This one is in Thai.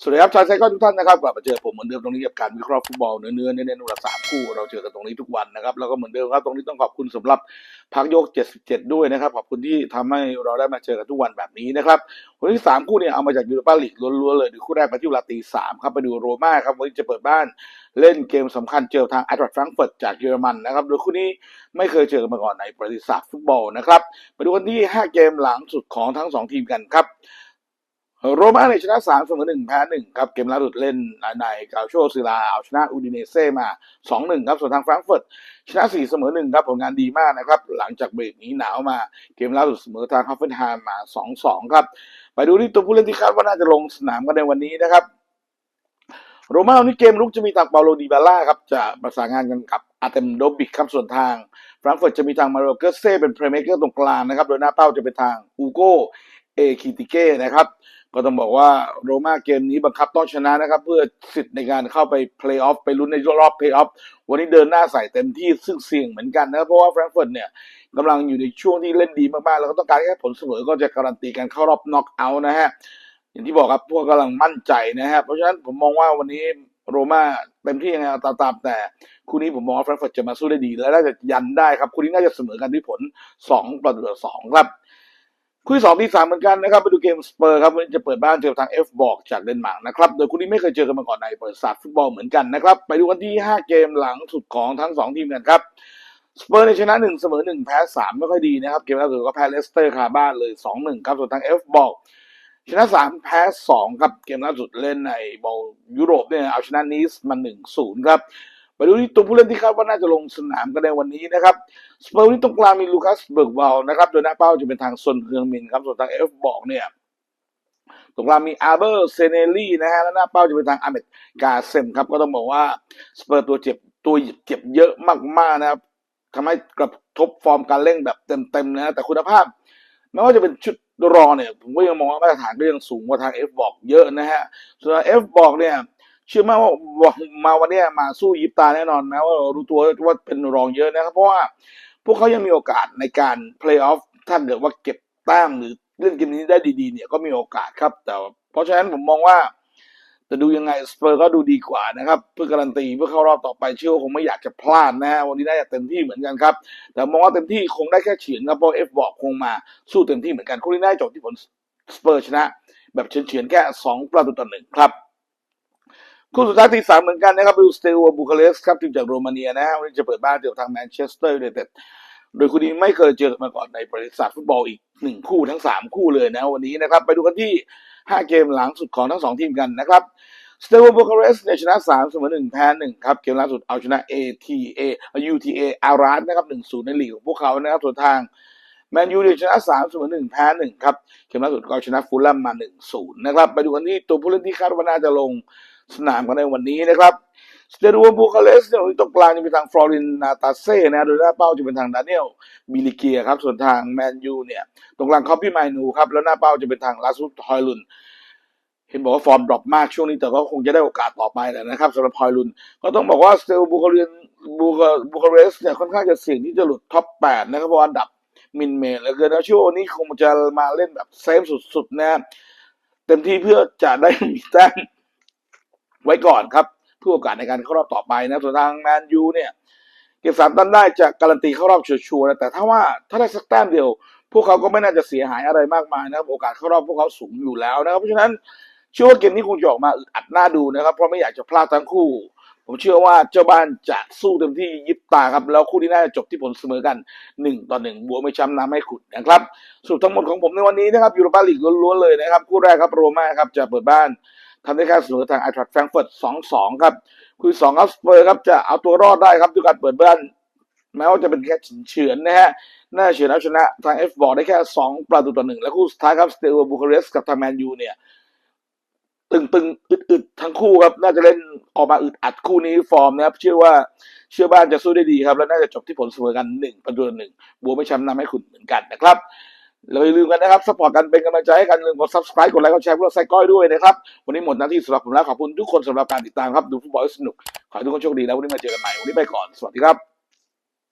สวัสดีครับชาวไซก็ทุกท่านนะครับกลับมาเจอผมเหมือนเดิมตรงนี้กับการวิเคราะห์ฟุตบอลเนื้อเนื้อเน้นๆวันละสามคู่เราเจอกันตรงนี้ทุกวันนะครับแล้วก็เหมือนเดิมครับตรงนี้ต้องขอบคุณสำหรับพักยก 77 ด้วยนะครับขอบคุณที่ทำให้เราได้มาเจอกันทุกวันแบบนี้นะครับวันที่สามคู่เนี่ยเอามาจากยูโรปาลีกล้วนๆเลยดูคู่แรกไปที่เวลาตีสามครับไปดูโรม่าครับวันนี้จะเปิดบ้านเล่นเกมสำคัญเจอทางไอตรัสแฟรงก์เฟิร์ตจากเยอรมันนะครับโดยคู่นี้ไม่เคยเจอกันมาก่อนในประวัติศาสตร์ฟุตบอลนะครับไปดูกันที่ห้าเกมหลังสุดของทั้งสองทีมกันครับ โรม่าเนี่ยชนะสามเสมอหนึ่งแพ้หนึ่งครับเกมล่าสุดเล่นในกาโชซิลาเอาชนะอูดิเนเซ่มาสองหนึ่งครับส่วนทางแฟรงก์เฟิร์ตชนะสี่เสมอหนึ่งครับผลงานดีมากนะครับ หลังจากเบรกนี้หนาวมาเกมล่าสุดเสมอทางฮอฟเฟนไฮม์มาสองสองครับ ไปดูที่ตัวผู้เล่นที่คาดว่าน่าจะลงสนามกันในวันนี้นะครับโรม่าวันนี้เกมลุกจะมีทางเปาโลดิบาล่าครับจะประสานงานกันกับอาเตมโดบิกครับส่วนทางแฟรงก์เฟิร์ตจะมีทางมาโรเกเซ่เป็นเพลย์เม k เกอร์ตรงกลางนะครับโดยหน้าเป้าจะเป็นทางอูโกเอคิติเก้นะครับ ก็ต้องบอกว่าโรม่าเกมนี้บังคับต้องชนะนะครับ เพื่อสิทธิ์ในการเข้าไปเพลย์ออฟไปลุ้นในรอบเพลย์ออฟวันนี้เดินหน้าใส่เต็มที่ซึ่งเสี่ยงเหมือนกันนะครับเพราะว่าแฟรงก์เฟิร์ตเนี่ยกำลังอยู่ในช่วงที่เล่นดีมากๆ แล้วก็ต้องการแค่ผลเสมอก็จะการันตีการเข้ารอบน็อกเอาท์นะฮะอย่างที่บอกครับพวกกำลังมั่นใจนะฮะเพราะฉะนั้นผมมองว่าวันนี้โรม่าเต็มที่ยังไงเอาตามแต่คู่นี้ผมมองว่าแฟรงก์เฟิร์ตจะมาสู้ได้ดี และน่าจะยันได้ครับคู่นี้น่าจะเสมอกันด้วยผล 2 ประตูต่อสองครับ คู่ที่สองที่สามเหมือนกันนะครับไปดูเกมสเปอร์ครับวันนี้จะเปิดบ้านเจอทางเอฟบอกจากเดนมาร์กนะครับโดยคู่นี้ไม่เคยเจอกันมาก่อนในประวัติศาสตร์ฟุตบอลเหมือนกันนะครับไปดูกันที่ห้าเกมหลังสุดของทั้งสองทีมกันครับสเปอร์ในชนะหนึ่งเสมอหนึ่งแพ้สามไม่ค่อยดีนะครับ เกมล่าสุดก็แพ้เลสเตอร์คาบ้านเลยสองหนึ่งครับส่วนทางเอฟบอกชนะสามแพ้สองครับเกมล่าสุดเล่นในบอลยุโรปเนี่ยเอาชนะนีสมาหนึ่งศูนย์ครับ ไปดูที่ตัวผู้เล่นที่คาดว่าน่าจะลงสนามกันในวันนี้นะครับสเปอร์วันนี้ตรงกลางมีลูคัสเบิร์กวาลนะครับโดยหน้าเป้าจะเป็นทางซนเฮืองมินครับส่วนทางเอฟบอกเนี่ยตรงกลางมีอาร์เบอร์เซเนลลี่นะฮะแล้วหน้าเป้าจะเป็นทางอาเมดกาเซมครับก็ต้องบอกว่าสเปอร์ตัวเจ็บตัวเจ็บเยอะมากๆนะครับทำให้กระทบฟอร์มการเล่นแบบเต็มๆนะแต่คุณภาพไม่ว่าจะเป็นชุดรอเนี่ยผมก็ยังมองว่ามาตรฐานก็ยังสูงกว่าทาง F บอกเยอะนะฮะส่วน F บอกเนี่ย เชื่อมากว่ามาวันนี้มาสู้ยิปตาแน่นอนนะว่ารู้ตัวว่าเป็นรองเยอะนะครับ เพราะว่าพวกเขายังมีโอกาสในการเพลย์ออฟถ้าเกิดว่าเก็บแต้มหรือเล่นเกมนี้ได้ดีๆ เนี่ยก็มีโอกาสครับ แต่เพราะฉะนั้นผมมองว่าจะดูยังไงสเปอร์ก็ดูดีกว่านะครับ เพื่อการันตีเพื่อเข้ารอบต่อไปเชื่อว่าคงไม่อยากจะพลาดนะฮะวันนี้น่าจะเต็มที่เหมือนกันครับ แต่มองว่าเต็มที่คงได้แค่เฉียนครับเพราะเอฟบอกคงมาสู้เต็มที่เหมือนกันคู่นี้น่าจะจบที่ผลสเปอร์ชนะ แบบเฉียนๆแค่สองประตูต่อหนึ่งครับ คู่สุดท้ายที่สามเหมือนกันนะครับไปดูสเตลบูคาเรสครับทีมจากโรมาเนียนะฮะวันนี้จะเปิดบ้านเจอทางแมนเชสเตอร์ยูไนเต็ดโดยคู่นี้ไม่เคยเจอกันมาก่อนในประวัติศาสตร์ฟุตบอลอีกหนึ่งคู่ทั้งสามคู่เลยนะวันนี้นะครับไปดูกันที่ห้าเกมหลังสุดของทั้งสองทีมกันนะครับสเตลบูคาเรสเนี่ยชนะสามเสมอหนึ่งแพ้หนึ่งครับเกมล่าสุดเอาชนะ ATA UTA อาราสนะครับหนึ่งศูนย์ในลีกของพวกเขานะครับส่วนทางแมนยูเนี่ยชนะสามเสมอหนึ่งแพ้หนึ่งครับเกมล่าสุดก็เอาชนะฟูลแลมมาหนึ่งศูนย์นะครับไปดูกันที่ตัวผู้เล่นที่คาดว่าน่าจะลง สนามกันในวันนี้นะครับสเตดูบูคาเลสเนี่ยตรงกลางจะมีทางฟลอรินนาตาเซ่นะโดยหน้าเป้าจะเป็นทางดานิเอลบิลิเกียครับส่วนทางแมนยูเนี่ยตรงกลางคอปปี้ไมนูครับแล้วหน้าเป้าจะเป็นทางลาสุทฮอยลุนเห็นบอกว่าฟอร์มดรอปมากช่วงนี้แต่ก็คงจะได้โอกาสต่อไปแหละนะครับสำหรับฮอยลุนก็ต้องบอกว่าสเตลบูคาเรนบูคาบูคาเรสเนี่ยค่อนข้างจะเสี่ยงที่จะหลุดท็อป 8 นะครับเพราะอันดับมินเมนเหลือเกินแล้วชื่อว่าวันนี้คงจะมาเล่นแบบเซฟสุดๆนะเต็มที่เพื่อจะได้มีแต้ม ไว้ก่อนครับเพื่อโอกาสในการเข้ารอบต่อไปนะส่วนทางแมนยูเนี่ยเก็บสามตันได้จะการันตีเข้ารอบชัวร์ๆนะแต่ถ้าว่าถ้าได้สักแต้มเดียว พวกเขาก็ไม่น่าจะเสียหายอะไรมากมายนะครับโอกาสเข้ารอบพวกเขาสูงอยู่แล้วนะครับเพราะฉะนั้นเชื่อว่าเกมนี้คงจะออกมาอึดอัดน่าดูนะครับ เพราะไม่อยากจะพลาดทั้งคู่ ผมเชื่อว่าเจ้าบ้านจะสู้เต็มที่ยิบตาครับ แล้วคู่ที่น่าจะจบที่ผลเสมอกันหนึ่งต่อหนึ่งบัวไม่ช้ำน้ำไม่ขุดนะครับสรุปทั้งหมดของผมในวันนี้นะครับยูโรปาลีกล้วนๆเลยนะครับคู่แรกครับโรม่าครับจะเปิดบ้าน ทำได้แค่เสมอทางไอทรัคแฟรงก์เฟิร์ตสองสองครับคุยสองครับสเปอร์ครับจะเอาตัวรอดได้ครับด้วยการเปิดบ้านแม้ว่าจะเป็นแค่เฉือนๆนะฮะน่าเฉือนเอาชนะทางเอฟบอร์ได้แค่สองประตูต่อหนึ่งแล้วคู่สุดท้ายครับสเตลบูคาเรสกับทางแมนยูเนี่ย ตึงๆ อึดๆ ทั้งคู่ครับ น่าจะเล่นออกมาอึดอัดคู่นี้ฟอร์มนะครับ เชื่อว่าเชื่อบ้านจะสู้ได้ดีครับ แล้วน่าจะจบที่ผลเสมอกันหนึ่งประตูต่อหนึ่งบัวไม่ช้ำนำให้ขุนเหมือนกันนะครับ เราอย่าลืมกันนะครับสปอร์ตกันเป็นกำลังใจให้กันลืมกด subscribe กดไลค์กดแชร์พวกเราไซก้อยด้วยนะครับ วันนี้หมดหน้าที่สำหรับผมแล้วขอบคุณทุกคนสำหรับการติดตามครับ ดูฟุตบอลให้สนุก ขอให้ทุกคนโชคดีแล้ววันนี้มาเจอกันใหม่ วันนี้ไปก่อน สวัสดีครับ